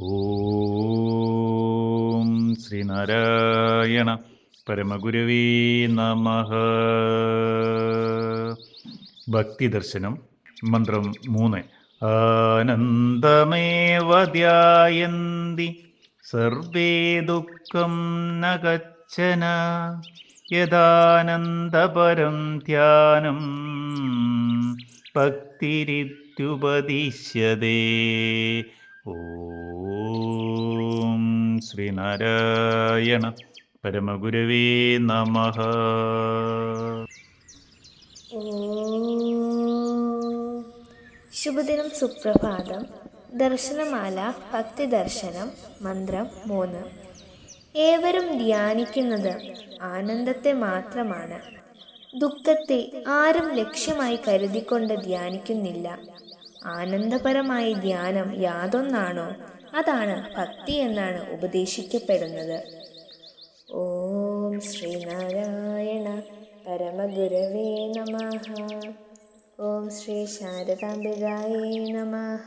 ഓം ശ്രീനാരായണ പരമഗുരവേ നമ. ഭക്തിദർശനം മന്ത്രം മൂന്ന്. ആനന്ദമേവ ധ്യായന്തി സർവേ ദുഃഖം നഗച്ഛന യഥാനന്ദപരം ധ്യാനം ഭക്തിരിത്യുപദിശ്യതേ. ഓം ശ്രീനാരായണ പരമഗുരവേ നമ. ശുഭദിനം സുപ്രഭാതം. ദർശനമാല ഭക്തി ദർശനം മന്ത്രം മൂന്ന്. ഏവരും ധ്യാനിക്കുന്നത് ആനന്ദത്തെ മാത്രമാണ്. ദുഃഖത്തെ ആരും ലക്ഷ്യമായി കരുതിക്കൊണ്ട് ധ്യാനിക്കുന്നില്ല. ആനന്ദപരമായി ധ്യാനം യാതൊന്നാണോ? അതാണ് ഭക്തി എന്നാണ് ഉപദേശിക്കപ്പെടുന്നത്. ഓം ശ്രീനാരായണ പരമഗുരവേ നമ. ഓം ശ്രീ ശാരദാംബികായേ നമഃ.